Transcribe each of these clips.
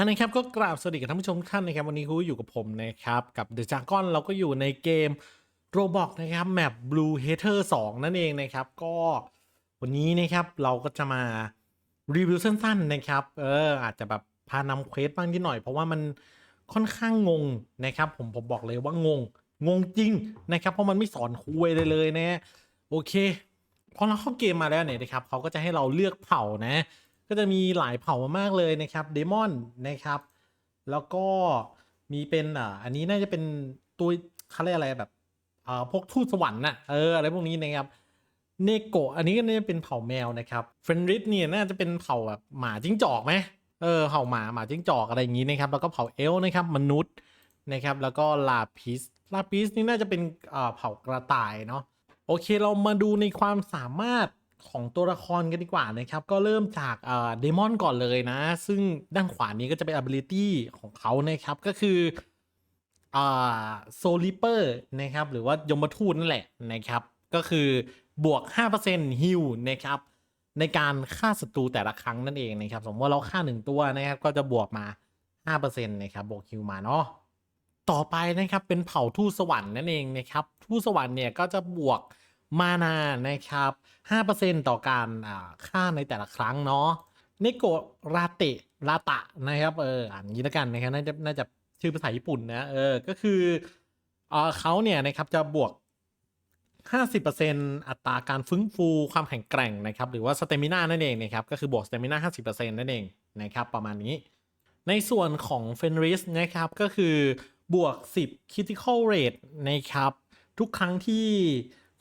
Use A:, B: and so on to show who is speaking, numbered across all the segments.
A: อันนะครับ ก็กราบสวัสดีกับท่านผู้ชมทุกท่านนะครับ วันนี้คุณอยู่กับผมนะครับ กับ The j a g o n เราก็อยู่ในเกม Roblox นะครับแมป Blue Hater 2 นั่นเองนะครับ ก็วันนี้นะครับเราก็จะมารีวิวสั้นๆนะครับเอออาจจะแบบพานำเควสบ้างนิดหน่อย เพราะว่ามันค่อนข้างงงนะครับ ผมผมบอกเลยว่างงงงจริงนะครับ เพราะมันไม่สอนคุยเลยเลยนะโอเคพอเราเข้าเกมมาแล้วเนี่ยนะครับเขาก็จะให้เราเลือกเผ่านะ ก็จะมีหลายเผ่ามากเลยนะครับเดมอนนะครับ แล้วก็มีเป็นอ่าอันนี้น่าจะเป็นตัวเขาเรียกอะไรแบบอ่าพวกทูตสวรรค์น่ะเอออะไรพวกนี้นะครับเนโกะอันนี้ก็น่าจะเป็นเผ่าแมวนะครับเฟรนริสเนี่ยน่าจะเป็นเผ่าแบบหมาจิ้งจอกไหมเออเผ่าหมาหมาจิ้งจอกอะไรอย่างนี้นะครับแล้วก็เผ่าเอลนะครับมนุษย์นะครับแล้วก็ลาพิสลาพิสนี่น่าจะเป็นอ่าเผ่ากระต่ายเนาะโอเคเรามาดูในความสามารถ ของตัวละครกันดีกว่านะครับ ก็เริ่มจากเดมอนก่อนเลยนะ ซึ่งด้านขวานี้ก็จะเป็น ability ของเขานะครับ ก็คือโซลิเปอร์นะครับ หรือว่ายมทูตนั่นแหละนะครับ ก็คือบวก 5%ฮิลนะครับ ในการฆ่าศัตรูแต่ละครั้งนั่นเองนะครับ สมมติว่าเราฆ่าหนึ่งตัวนะครับ ก็จะบวกมา 5%นะครับ บวกฮิลมาเนาะต่อไปนะครับเป็นเผ่าทูตสวรรค์นั่นเองนะครับทูตสวรรค์เนี่ยก็จะบวก มานานะครับ 5%ต่อการอ่าค่าในแต่ละครั้งเนาะเนโกราเตะราตะนะครับเอออ่านยี้ล้วกันนะครับน่าจะน่าจะชื่อภาษาญี่ปุ่นนะเออก็คือเออเขาเนี่ยนะครับจะบวก 50%อัตราการฟื้นฟูความแข็งแกร่งนะครับ หรือว่าสเตมินานั่นเองนะครับ ก็คือบวกสเตมินา50%นั่นเองนะครับ ประมาณนี้ ในส่วนของเฟนริสนะครับ ก็คือบวก 10 critical rate นะครับ ทุกครั้งที่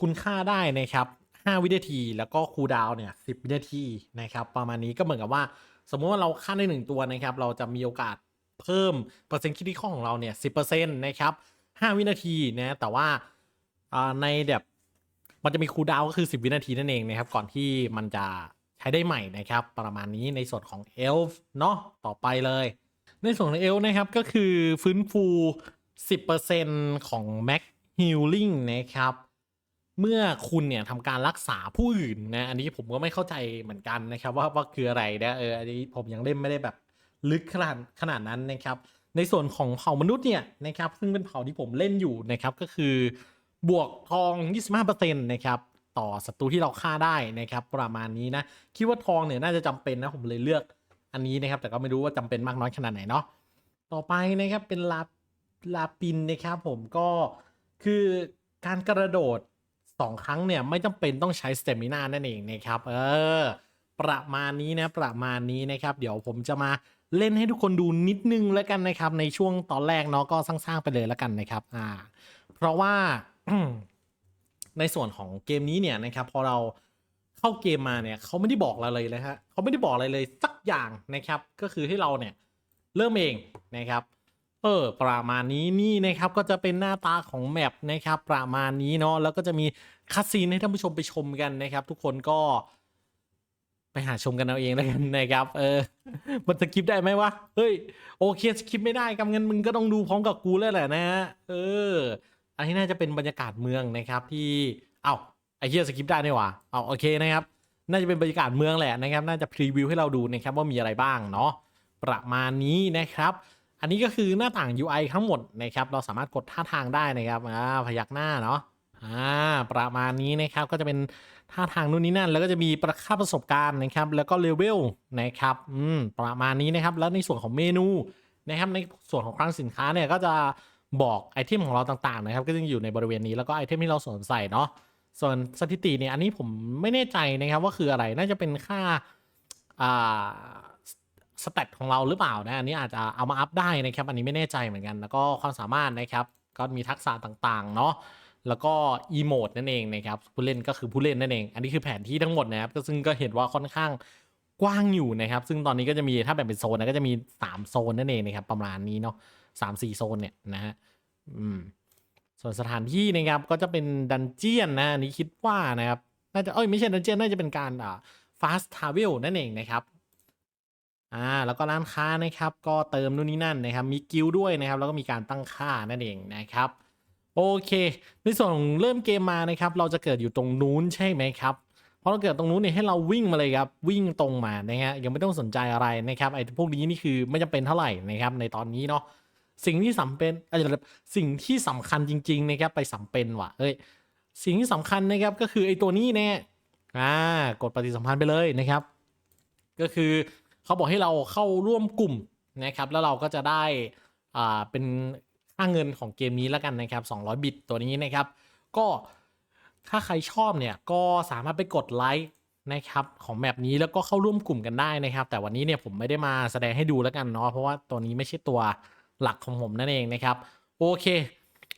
A: คุณค่าได้นะครับ 5 วินาที แล้วก็คูลดาวน์เนี่ย 10 วินาทีนะครับ ประมาณนี้ก็เหมือนกับว่า สมมติว่าเราฆ่าได้ 1 ตัวนะครับ เราจะมีโอกาสเพิ่มเปอร์เซ็นต์คิดที่ข้อของเราเนี่ย 10%นะครับ 5 วินาทีนะ แต่ว่าในแบบมันจะมีคูลดาวน์ก็คือ 10 วินาทีนั่นเองนะครับ ก่อนที่มันจะใช้ได้ใหม่นะครับ ประมาณนี้ในส่วนของเอลฟ์เนาะต่อไปเลย ในส่วนของเอลฟ์นะครับก็คือฟื้นฟู 10%ของ Max Healing นะครับ เมื่อคุณเนี่ยทำการรักษาผู้อื่นนะอันนี้ผมก็ไม่เข้าใจเหมือนกันนะครับ ว่าว่าคืออะไรนะเอออันนี้ผมยังเล่นไม่ได้แบบลึกขนาดขนาดนั้นนะครับ ในส่วนของเผ่ามนุษย์เนี่ยนะครับซึ่งเป็นเผ่าที่ผมเล่นอยู่นะครับก็คือบวกทอง 25%นะครับต่อศัตรูที่เราฆ่าได้นะครับ ประมาณนี้นะคิดว่าทองเนี่ยน่าจะจำเป็นนะผมเลยเลือกอันนี้นะครับ แต่ก็ไม่รู้ว่าจำเป็นมากน้อยขนาดไหนเนาะต่อไปนะครับเป็นลาลาปินนะครับผมก็คือการกระโดด สองครั้งเนี่ยไม่จำเป็นต้องใช้สเตมินานั่นเองนะครับเออประมาณนี้นะประมาณนี้นะครับ เดี๋ยวผมจะมาเล่นให้ทุกคนดูนิดนึงแล้วกันนะครับ ในช่วงตอนแรกเนาะก็สร้างๆไปเลยแล้วกันนะครับอ่าเพราะว่าในส่วนของเกมนี้เนี่ยนะครับพอเราเข้าเกมมาเนี่ยเขาไม่ได้บอกเราเลยนะฮะเขาไม่ได้บอกอะไรเลยสักอย่างนะครับ ก็คือให้เราเนี่ยเริ่มเองนะครับ เออประมาณนี้นี่นะครับก็จะเป็นหน้าตาของแมปนะครับประมาณนี้เนาะแล้วก็จะมีคัสซีนให้ท่านผู้ชมไปชมกันนะครับ ทุกคนก็ ไปหาชมกันเอาเองแล้วกันนะครับ เออ มันสกิปได้ไหมวะเฮ้ยโอเคสกิปไม่ได้กำงั้นมึงก็ต้องดูพร้อมกับกูแล้วแหละนะฮะเออ อันนี้น่าจะเป็นบรรยากาศเมืองนะครับ ที่เอ้าไอเฮียสกิปได้นี่หว่าเอาโอเคนะครับ น่าจะเป็นบรรยากาศเมืองแหละนะครับ น่าจะพรีวิวให้เราดูนะครับว่ามีอะไรบ้างเนาะประมาณนี้นะครับ อันนี้ก็คือหน้าต่าง UI ทั้งหมดนะครับ เราสามารถกดท่าทางได้นะครับอ่าพยักหน้าเนาะอ่าประมาณนี้นะครับก็จะเป็นท่าทางนู่นนี่นั่น แล้วก็จะมีประค่าประสบการณ์นะครับ แล้วก็เลเวลนะครับอืมประมาณนี้นะครับ แล้วในส่วนของเมนูนะครับในส่วนของคลังสินค้าเนี่ยก็จะบอกไอเทมของเราต่างๆนะครับ ก็จะอยู่ในบริเวณนี้แล้วก็ไอเทมที่เราสวมใส่เนาะส่วนสถิติเนี่ยอันนี้ผมไม่แน่ใจนะครับว่าคืออะไรน่าจะเป็นค่าอ่า สเตตของเราหรือเปล่านะอันนี้อาจจะเอามาอัพได้นะครับ อันนี้ไม่แน่ใจเหมือนกัน แล้วก็ความสามารถนะครับ ก็มีทักษะต่างๆ เนาะแล้วก็อีโมดนั่นเองนะครับผู้เล่นก็คือผู้เล่นนั่นเอง อันนี้คือแผนที่ทั้งหมดนะครับก็ซึ่งก็เห็นว่าค่อนข้างกว้างอยู่นะครับ ซึ่งตอนนี้ก็จะมีถ้าแบ่งเป็นโซนนะก็จะมี 3 โซนนั่นเองนะครับประมาณนี้เนาะสามสี่โซนเนี่ยนะฮะอืมส่วนสถานที่นะครับก็จะเป็นดันเจียนนะอันนี้คิดว่านะครับน่าจะเอ้ยไม่ใช่ดันเจียนน่าจะเป็นการอ่า fast travel นั่นเองนะครับ อ่าแล้วก็ร้านค้านะครับก็เติมนู่นนี่นั่นนะครับมีกิลด้วยนะครับ แล้วก็มีการตั้งค่านั่นเองนะครับโอเค ในส่วนของเริ่มเกมมานะครับ เราจะเกิดอยู่ตรงนู้นใช่ไหมครับพอเราเกิดตรงนู้นเนี่ยให้เราวิ่งมาเลยครับวิ่งตรงมานะฮะยังไม่ต้องสนใจอะไรนะครับไอ้พวกนี้นี่คือไม่จำเป็นเท่าไหร่นะครับ ในตอนนี้เนาะสิ่งที่สำเป็นอะไรสิ่งที่สำคัญจริง ๆ นะครับ ไปสำเป็นว่ะเอ้ยสิ่งที่สำคัญนะครับก็คือไอ้ตัวนี้แน่อ่ากดปฏิสัมพันธ์ไปเลยนะครับ ก็คือ เขาบอกให้เราเข้าร่วมกลุ่มนะครับแล้วเราก็จะได้อ่าเป็นค่าเงินของเกมนี้แล้วกันนะครับ 200 บิตตัวนี้นะครับ ก็ถ้าใครชอบเนี่ยก็สามารถไปกดไลค์นะครับของแมปนี้แล้วก็เข้าร่วมกลุ่มกันได้นะครับ แต่วันนี้เนี่ยผมไม่ได้มาแสดงให้ดูแล้วกันเนาะเพราะว่าตัวนี้ไม่ใช่ตัวหลักของผมนั่นเองนะครับ โอเค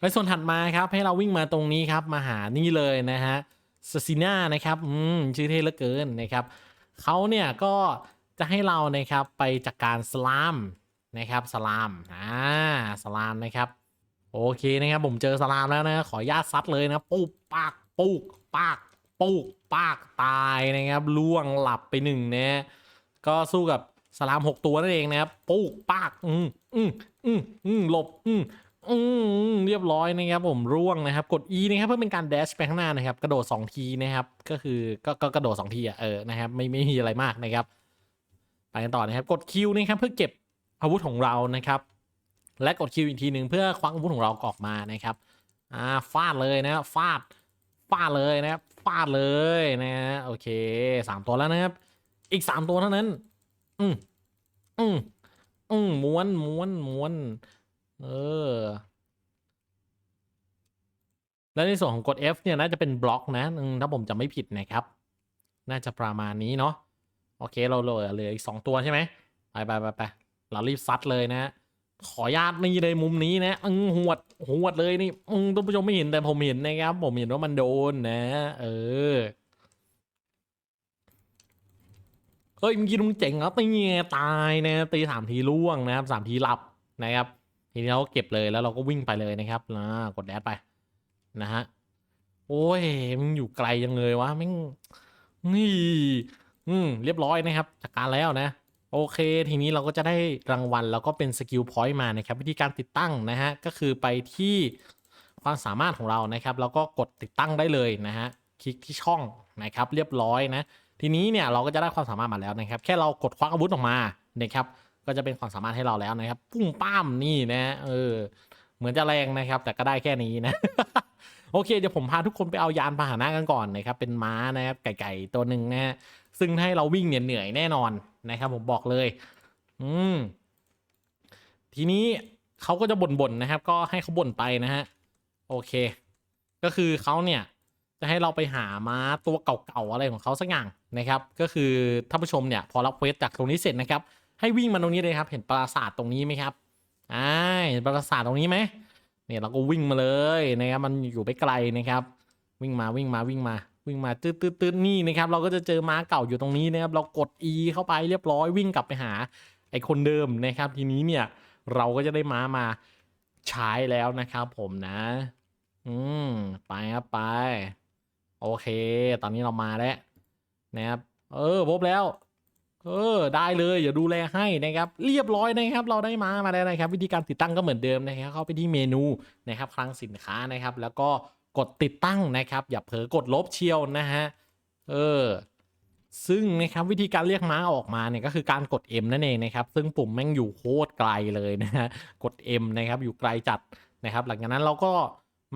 A: แล้วส่วนถัดมาครับให้เราวิ่งมาตรงนี้ครับมาหานี่เลยนะฮะซซิน่านะครับอืมชื่อเท่เหลือเกินนะครับเขาเนี่ยก็ จะให้เรานะครับไปจัดกการสลามนะครับสลามอ่าสลามนะครับ โอเคนะครับผมเจอสลามแล้วนะขอญาตซัดเลยนะปุ๊กปากปุ๊กปากปุ๊กปากตายนะครับล่วงหลับไปหนึ่งนะก็สู้กับสลามหกตัวนั่นเองนะครับปุ๊กปากอืมอืมอืมอืมหลบอืมอืมเรียบร้อยนะครับผมร่วงนะครับ กด E นะครับเพื่อเป็นการแดชไปข้างหน้านะครับ กระโดด2ทีนะครับ ก็คือก็ก็กระโดด2ทีอะเออนะครับไม่ไม่มีอะไรมากนะครับ ไปกันต่อนะครับ กด Q นะครับเพื่อเก็บอาวุธของเรานะครับ และกดคิวอีกทีหนึ่งเพื่อควักอาวุธของเราออกมานะครับอ่าฟาดเลยนะฟาดฟาดเลยนะครับฟาดเลยนะโอเคสามตัวแล้วนะครับ อีกสามตัวเท่านั้น อืมอืมอืมม้วนม้วนม้วน เออ แล้วในส่วนของกด F เนี่ยน่าจะเป็นบล็อกนะถ้าผมจะไม่ผิดนะครับ น่าจะประมาณนี้เนาะ โอเคเราเหลือเหลืออีกสองตัวใช่ไหมไปไปไปไปเรารีบซัดเลยนะขออนุญาตนี่เลยมุมนี้นะอืมหวดหวดเลยนี่อืมท่านผู้ชมไม่เห็นแต่ผมเห็นนะครับ ผมเห็นว่ามันโดนนะ เออเฮ้ยเมื่อกี้มึงเจ๋งแล้วตีไงตายนะตีสามทีล่วงนะครับสามทีหลับนะครับทีนี้เราก็เก็บเลยแล้วเราก็วิ่งไปเลยนะครับนะกดแดดไปนะฮะโอ้ยมึงอยู่ไกลยังเลยวะแม่งนี่ อืมเรียบร้อยนะครับจัดการแล้วนะ โอเค ทีนี้เราก็จะได้รางวัลแล้วก็เป็นสกิลพอยต์มานะครับ วิธีการติดตั้งนะฮะ ก็คือไปที่ความสามารถของเรานะครับ แล้วก็กดติดตั้งได้เลยนะฮะ คลิกที่ช่องนะครับ เรียบร้อยนะ ทีนี้เนี่ยเราก็จะได้ความสามารถมาแล้วนะครับ แค่เรากดควักอาวุธออกมานะครับ ก็จะเป็นความสามารถให้เราแล้วนะครับ ปุ้งป้ามนี่นะเออเหมือนจะแรงนะครับ แต่ก็ได้แค่นี้นะโอเคเดี๋ยวผมพาทุกคนไปเอายานพาหนะกันก่อนนะครับเป็นม้านะครับไก่ๆตัวหนึ่งนะฮะ ซึ่งให้เราวิ่งเนี่ยเหนื่อยแน่นอนนะครับ ผมบอกเลย อืม ทีนี้เขาก็จะบ่นๆนะครับ ก็ให้เขาบ่นไปนะฮะ โอเค ก็คือเขาเนี่ย จะให้เราไปหาม้าตัวเก่าๆอะไรของเขาสักอย่างนะครับ ก็คือท่านผู้ชมเนี่ย พอรับเควสจากตรงนี้เสร็จนะครับ ให้วิ่งมาตรงนี้เลยครับ เห็นปราสาทตรงนี้ไหมครับอ่าเห็นปราสาทตรงนี้ไหมเนี่ยเราก็วิ่งมาเลยนะครับมันอยู่ไม่ไกลนะครับ วิ่งมาวิ่งมาวิ่งมา วิ่งมาตืดตืดตืดนี่นะครับ เราก็จะเจอม้าเก่าอยู่ตรงนี้นะครับ เรากด E เข้าไปเรียบร้อยวิ่งกลับไปหาไอคนเดิมนะครับ ทีนี้เนี่ยเราก็จะได้ม้ามาใช้แล้วนะครับ ผมนะ อืมไปครับไป โอเค ตอนนี้เรามาแล้วนะครับ เออพบแล้วเออได้เลยอย่าดูแลให้นะครับ เรียบร้อยนะครับ เราได้มามาแล้วนะครับ วิธีการติดตั้งก็เหมือนเดิมนะครับ เข้าไปที่เมนูนะครับคลังสินค้านะครับ แล้วก็ กดติดตั้งนะครับ อย่าเผลอกดลบเชียวนะฮะเออซึ่งนะครับวิธีการเรียกม้าออกมาเนี่ยก็คือการกด M นั่นเองนะครับ ซึ่งปุ่มแม่งอยู่โคตรไกลเลยนะฮะกด M นะครับอยู่ไกลจัดนะครับ หลังจากนั้นเราก็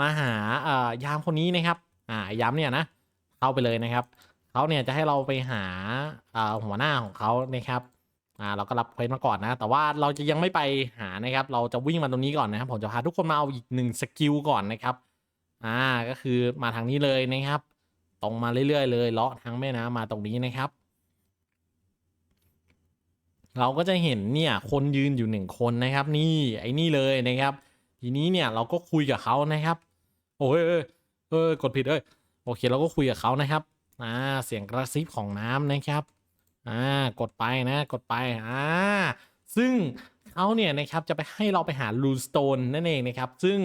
A: มาหาอ่ายามคนนี้นะครับอ่ายามเนี่ยนะเข้าไปเลยนะครับเขาเนี่ยจะให้เราไปหาอ่าหัวหน้าของเขานะครับอ่าเราก็รับเควสมาก่อนนะ แต่ว่าเราจะยังไม่ไปหานะครับ เราจะวิ่งมาตรงนี้ก่อนนะครับผมจะพาทุกคนมาเอาอีกหนึ่งสกิลก่อนนะครับ อ่าก็คือมาทางนี้เลยนะครับ ตรงมาเรื่อยๆเลยเลาะทางแม่น้ำมาตรงนี้นะครับ เราก็จะเห็นเนี่ยคนยืนอยู่หนึ่งคนนะครับ นี่ไอ้นี่เลยนะครับ ทีนี้เนี่ยเราก็คุยกับเขานะครับ โอ้ยเอ้ยเอ้ยกดผิดเอ้ยโอเคเราก็คุยกับเขานะครับอ่าเสียงกระซิบของน้ำนะครับอ่ากดไปนะกดไปอ่าซึ่งเขาเนี่ยนะครับจะไปให้เราไปหาลูสโตนนั่นเองนะครับ ซึ่ง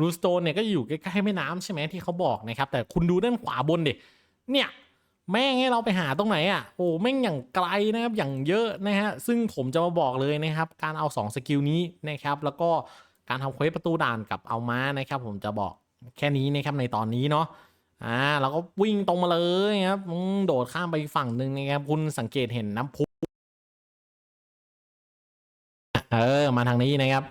A: ลูสโตนเนี่ยก็อยู่ใกล้ๆแม่น้ำใช่ไหมที่เขาบอกนะครับ แต่คุณดูด้านขวาบนดิเนี่ยแม่งให้เราไปหาตรงไหนอะโอ้แม่งอย่างไกลนะครับอย่างเยอะนะฮะซึ่งผมจะมาบอกเลยนะครับ การเอา 2 สกิลนี้นะครับ แล้วก็การทำเควสประตูด่านกับเอาม้านะครับ ผมจะบอกแค่นี้นะครับในตอนนี้เนาะอ่าเราก็วิ่งตรงมาเลยครับโดดข้ามไปฝั่งหนึ่งนะครับคุณสังเกตเห็นน้ำพุเออมาทางนี้นะครับ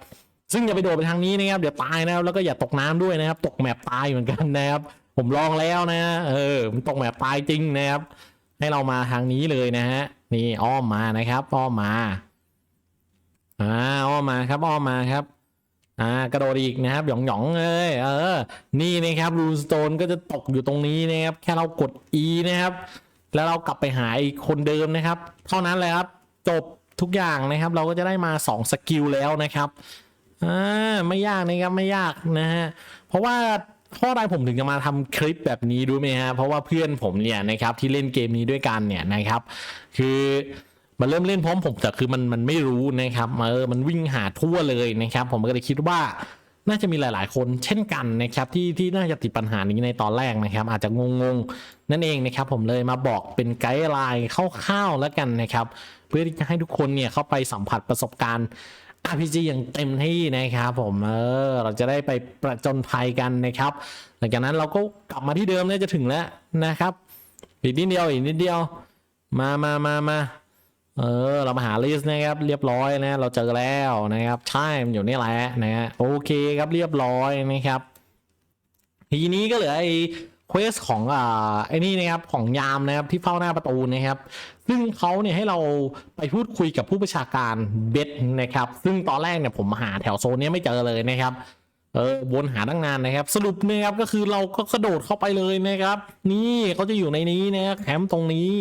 A: ซึ่งอย่าไปโดดไปทางนี้นะครับเดี๋ยวตายนะครับแล้วก็อย่าตกน้ำด้วยนะครับ ตกแมปตายเหมือนกันนะครับ ผมลองแล้วนะเออมันตกแมปตายจริงนะครับ ให้เรามาทางนี้เลยนะฮะนี่อ้อมมานะครับอ้อมมาอ่าอ้อมมาครับอ้อมมาครับอ่ากระโดดอีกนะครับหยองหยองเลยเออ นี่นะครับรูนสโตนก็จะตกอยู่ตรงนี้นะครับ แค่เรากด E นะครับ แล้วเรากลับไปหาอีกคนเดิมนะครับ เท่านั้นเลยครับจบทุกอย่างนะครับ เราก็จะได้มา 2 สกิลแล้วนะครับ อ่าไม่ยากนะครับไม่ยากนะฮะเพราะว่าเพราะอะไรผมถึงจะมาทำคลิปแบบนี้รู้ไหมฮะเพราะว่าเพื่อนผมเนี่ยนะครับที่เล่นเกมนี้ด้วยกันเนี่ยนะครับ คือมันเริ่มเล่นพร้อมผมแต่คือมันมันไม่รู้นะครับเออมันวิ่งหาทั่วเลยนะครับ ผมก็เลยคิดว่าน่าจะมีหลาย ๆ คนเช่นกันนะครับที่ที่น่าจะติดปัญหานี้ในตอนแรกนะครับ อาจจะงงๆนั่นเองนะครับ ผมเลยมาบอกเป็นไกด์ไลน์คร่าวๆแล้วกันนะครับ เพื่อที่จะให้ทุกคนเนี่ยเข้าไปสัมผัสประสบการณ์ RPG อย่างเต็มที่นะครับผมเออเราจะได้ไปประจนภัยกันนะครับ หลังจากนั้นเราก็กลับมาที่เดิมเนี่ยจะถึงแล้วนะครับอีกนิดเดียวอีกนิดเดียว มามามามาเออเรามาหาลิสต์นะครับเรียบร้อยนะเราเจอแล้วนะครับใช่มันอยู่นี่แหละนะฮะโอเคครับเรียบร้อยนะครับทีนี้ก็เหลือไอ เควสของอ่าไอ้นี่นะครับของยามนะครับที่เฝ้าหน้าประตูนะครับ ซึ่งเขาเนี่ยให้เราไปพูดคุยกับผู้ประชาการเบสนะครับ ซึ่งตอนแรกเนี่ยผมหาแถวโซนนี้ไม่เจอเลยนะครับเออวนหาตั้งนานนะครับ สรุปนะครับก็คือเราก็กระโดดเข้าไปเลยนะครับ นี่เขาจะอยู่ในนี้นะครับแคมป์ตรงนี้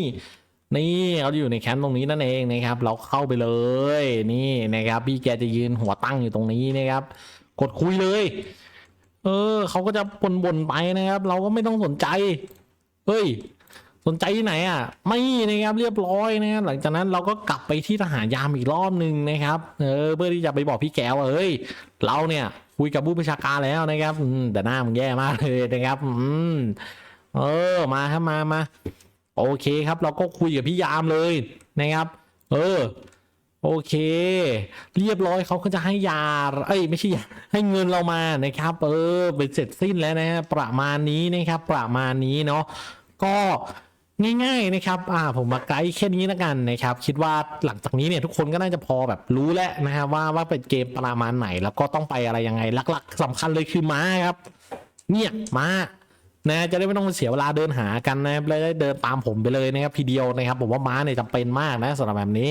A: นี่เขาจะอยู่ในแคมป์ตรงนี้นั่นเองนะครับ เราเข้าไปเลย นี่นะครับ พี่แกจะยืนหัวตั้งอยู่ตรงนี้นะครับ กดคุยเลย เออเขาก็จะบ่นๆไปนะครับ เราก็ไม่ต้องสนใจ เฮ้ย สนใจที่ไหนอะ ไม่นะครับเรียบร้อยนะครับหลังจากนั้นเราก็กลับไปที่ทหารยามอีกรอบหนึ่งนะครับ เออเพื่อที่จะไปบอกพี่แก้วว่าเฮ้ย เราเนี่ยคุยกับผู้ประชาการแล้วนะครับแต่หน้ามึงแย่มากเลยนะครับ อืมเออมาครับมามาโอเคครับ เราก็คุยกับพี่ยามเลยนะครับ เออ โอเค เรียบร้อยเขาก็จะให้ยา เอ้ยไม่ใช่ยาให้เงินเรามานะครับ เออเป็นเสร็จสิ้นแล้วนะฮะประมาณนี้นะครับ ประมาณนี้เนาะก็ง่ายๆนะครับ อ่า ผมมาไกด์แค่นี้แล้วกันนะครับ คิดว่าหลังจากนี้เนี่ยทุกคนก็น่าจะพอแบบรู้แล้วนะครับว่าว่าเป็นเกมประมาณไหน แล้วก็ต้องไปอะไรยังไงหลัก ๆสำคัญเลยคือม้าครับ เนี่ยม้า นะจะได้ไม่ต้องเสียเวลาเดินหากันนะครับแล้วได้เดินตามผมไปเลยนะครับทีเดียวนะครับผมว่าม้าเนี่ยจำเป็นมากนะสำหรับแบบนี้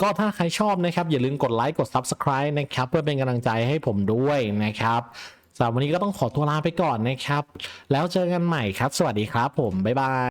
A: ก็ถ้าใครชอบนะครับอย่าลืมกดไลค์กด Subscribe นะครับเพื่อเป็นกำลังใจให้ผมด้วยนะครับสำหรับวันนี้ก็ต้องขอตัวลาไปก่อนนะครับ แล้วเจอกันใหม่ครับ สวัสดีครับผมบ๊ายบาย